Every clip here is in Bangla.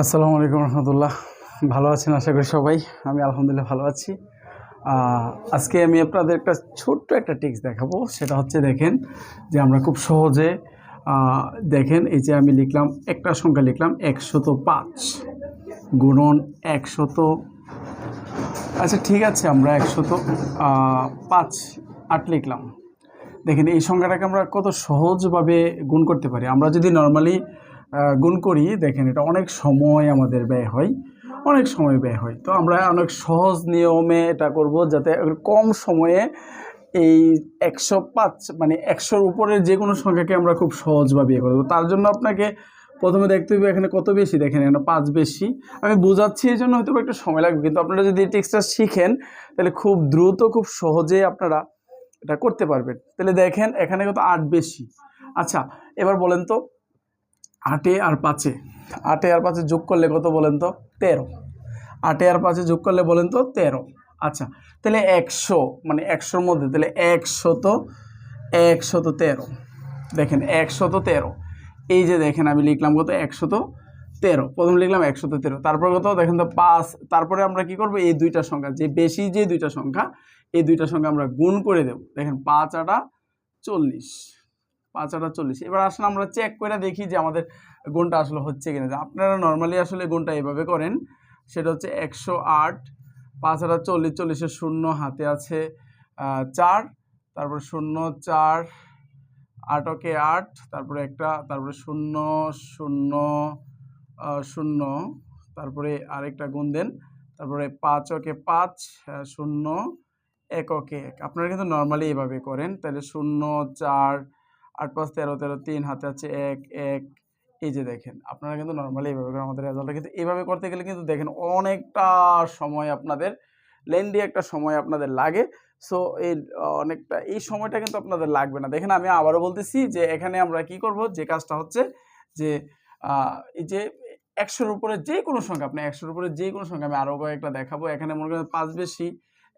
আসসালামু আলাইকুম রহমতুল্লাহ। ভালো আছেন আশা করি সবাই? আমি আলহামদুলিল্লাহ ভালো আছি। আজকে আমি আপনাদের একটা ছোট্ট একটা টিক্স দেখাবো। সেটা হচ্ছে দেখেন যে আমরা খুব সহজে দেখেন এই যে আমি লিখলাম, একটা সংখ্যা লিখলাম, একশত পাঁচ গুণন একশত আচ্ছা ঠিক আছে, আমরা একশত পাঁচ আট লিখলাম। দেখেন এই সংখ্যাটাকে আমরা কত সহজভাবে গুণ করতে পারি। আমরা যদি নর্মালি গুণ করি। দেখেন, এটা অনেক সময় আমাদের ব্যয় হয়। অনেক সময় ব্যয় হয়। তো আমরা অনেক সহজ নিয়মে এটা করব যাতে কম সময়ে এই একশো পাঁচ মানে একশোর উপরের যে কোনো সংখ্যাকে আমরা খুব সহজভাবে ইয়ে করব তার জন্য আপনাকে প্রথমে দেখতে হবে এখানে কত বেশি? দেখেন, এখানে পাঁচ বেশি। আমি বোঝাচ্ছি এই জন্য হয়তো একটু সময় লাগবে, কিন্তু আপনারা যদি এই টেক্সটটা শিখেন, তাহলে খুব দ্রুত, খুব সহজে আপনারা এটা করতে পারবেন। তাহলে দেখেন, এখানে কত? আট বেশি। আচ্ছা এবার বলেন তো আটে আর পাঁচে। আটে আর পাঁচে যোগ করলে কত বলেন তো? তেরো। আটে আর পাঁচে যোগ করলে বলেন তো তেরো। আচ্ছা তাহলে একশো মানে একশোর মধ্যে, তাহলে একশত একশত তেরো। দেখেন একশত তেরো। এই যে দেখেন, আমি লিখলাম কত? একশত তেরো। প্রথম লিখলাম একশত তেরো। তারপর কত? দেখেন তো পাঁচ। তারপরে আমরা কি করব? এই দুইটা সংখ্যা, যে বেশি যে দুইটা সংখ্যা, এই দুইটা সংখ্যা আমরা গুণ করে দেব। দেখেন, পাঁচ আটা চল্লিশ। পাঁচ আটা চল্লিশ। এবার আসলে আমরা চেক করে দেখি যে আমাদের গুণটা আসলে হচ্ছে কিনা। আপনারা নর্মালি আসলে গুণটা এভাবে করেন সেটা হচ্ছে একশো আট পাঁচ আটা চল্লিশ চল্লিশের শূন্য হাতে আছে চার তারপর শূন্য চার আটকে আট তারপরে একটা তারপরে শূন্য শূন্য শূন্য তারপরে আরেকটা গুণ দেন তারপরে পাঁচকে পাঁচ আহ, শূন্য এককে এক। আপনারা কিন্তু নর্মালি এভাবে করেন তাহলে শূন্য চার আট পাঁচ, তেরো তেরো, তিন, হাতে আছে এক এক। এই যে দেখেন, আপনারা কিন্তু নর্মালি এইভাবে করেন আমাদের রেজাল্টটা কিন্তু এইভাবে করতে গেলে কিন্তু দেখেন অনেকটা সময় আপনাদের লেন্দি একটা সময় আপনাদের লাগে। সো এই, অনেকটা, এই সময়টা কিন্তু আপনাদের লাগবে না। দেখেন, আমি আবারও বলতেছি যে এখানে আমরা কি করব? যে কাজটা হচ্ছে যে এই যে একশোর উপরে যে কোনো সংখ্যা, আপনি একশোর উপরে যে কোনো সংখ্যা, আমি আরও কয়েকটা দেখাবো। এখানে মনে করেন পাঁচ বেশি,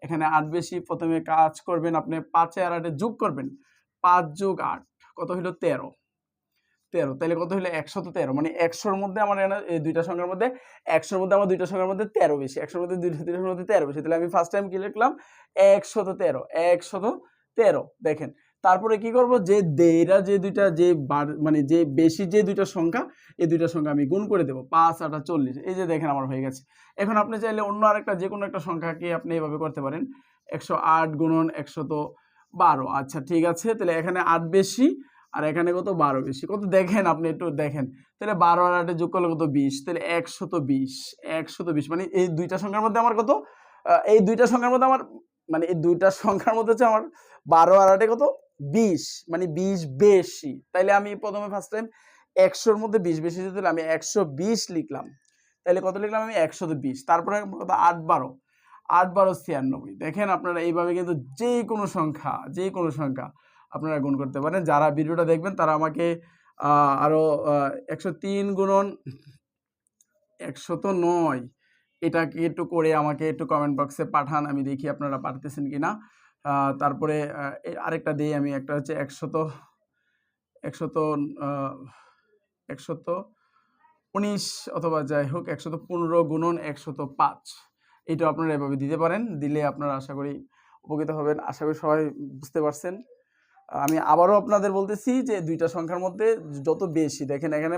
এখানে আট বেশি, প্রথমে কাজ করবেন আপনি পাঁচে আর আটে যোগ করবেন। পাঁচ যোগ আট। কত হইল তেরো। তেরো তাহলে কত হইল একশত তেরো? মানে একশোর মধ্যে আমার এই দুইটা সংখ্যার মধ্যে একশোর মধ্যে আমার দুইটা সংখ্যার মধ্যে তেরো বেশি। একশোর মধ্যে দুইটা দুইটার মধ্যে তেরো বেশি। তাহলে আমি ফার্স্ট টাইম কি লিখলাম? একশত তেরো একশত তেরো। দেখেন, তারপরে কি করব? যে দেইরা যে দুইটা যে বার- মানে যে বেশি যে দুইটা সংখ্যা, এই দুইটা সংখ্যা আমি গুণ করে দেবো। পাঁচ, আটা চল্লিশ। এই যে দেখেন আমার হয়ে গেছে। এখন আপনি চাইলে অন্য আরেকটা যে কোনো একটা সংখ্যাকে আপনি এভাবে করতে পারেন। একশো আট গুণন একশত বারো। আচ্ছা ঠিক আছে। তাহলে এখানে আট বেশি আর এখানে কত বারো, বেশি? কত? দেখেন আপনি একটু দেখেন। তাহলে বারো আর আটে যোগ করলে কত? বিশ। তাহলে একশত বিশ। একশত বিশ। মানে এই দুইটা সংখ্যার মধ্যে আমার কত? এই দুইটা সংখ্যার মধ্যে আমার মানে এই দুইটা সংখ্যার মধ্যে হচ্ছে আমার বারো আর আটে কত? বিশ। মানে বিশ বেশি। তাইলে আমি প্রথমে ফার্স্ট টাইম একশোর মধ্যে বিশ বেশি দিতে আমি একশো বিশ লিখলাম। তাহলে কত লিখলাম আমি? একশত বিশ। তারপরে কত? আট বারো। আট বারো ছিয়ানব্বই। দেখেন আপনারা এইভাবে কিন্তু যে কোনো সংখ্যা যে কোনো সংখ্যা আপনারা গুণ করতে পারেন। যারা ভিডিওটা দেখবেন, তারা আমাকে আরও একশো তিন গুণন একশত নয়, এটাকে একটু করে আমাকে একটু কমেন্ট বক্সে পাঠান, আমি দেখি আপনারা পারতেছেন কি না তারপরে আরেকটা দিই আমি, একটা হচ্ছে একশত একশত একশত উনিশ অথবা যাই হোক একশত পনেরো গুণন একশত পাঁচ। এটা আপনারা এভাবে দিতে পারেন, দিলে আপনারা আশা করি উপকৃত হবেন। আশা করি সবাই বুঝতে পারছেন। আমি আবারও আপনাদের বলতেছি যে দুইটা সংখ্যার মধ্যে যত বেশি, দেখেন এখানে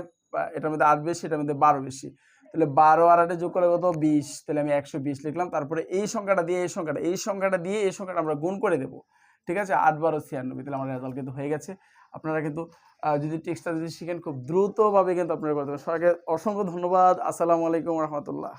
এটার মধ্যে আট বেশি, এটার মধ্যে বারো বেশি। তাহলে বারো আর আটে যোগ করলে কত? বিশ। তাহলে আমি একশো বিশ লিখলাম। তারপরে এই সংখ্যাটা দিয়ে, এই সংখ্যাটা এই সংখ্যাটা দিয়ে, এই সংখ্যাটা আমরা গুণ করে দেবো। ঠিক আছে? আট, বারো, ছিয়ানব্বই। তাহলে আমার রেজাল্ট কিন্তু হয়ে গেছে। আপনারা কিন্তু যদি টেক্সটটা যদি শিখেন, খুব দ্রুতভাবে কিন্তু আপনারা করতে পারবেন সবাইকে অসংখ্য ধন্যবাদ। আসসালামু আলাইকুম রহমতুল্লাহ।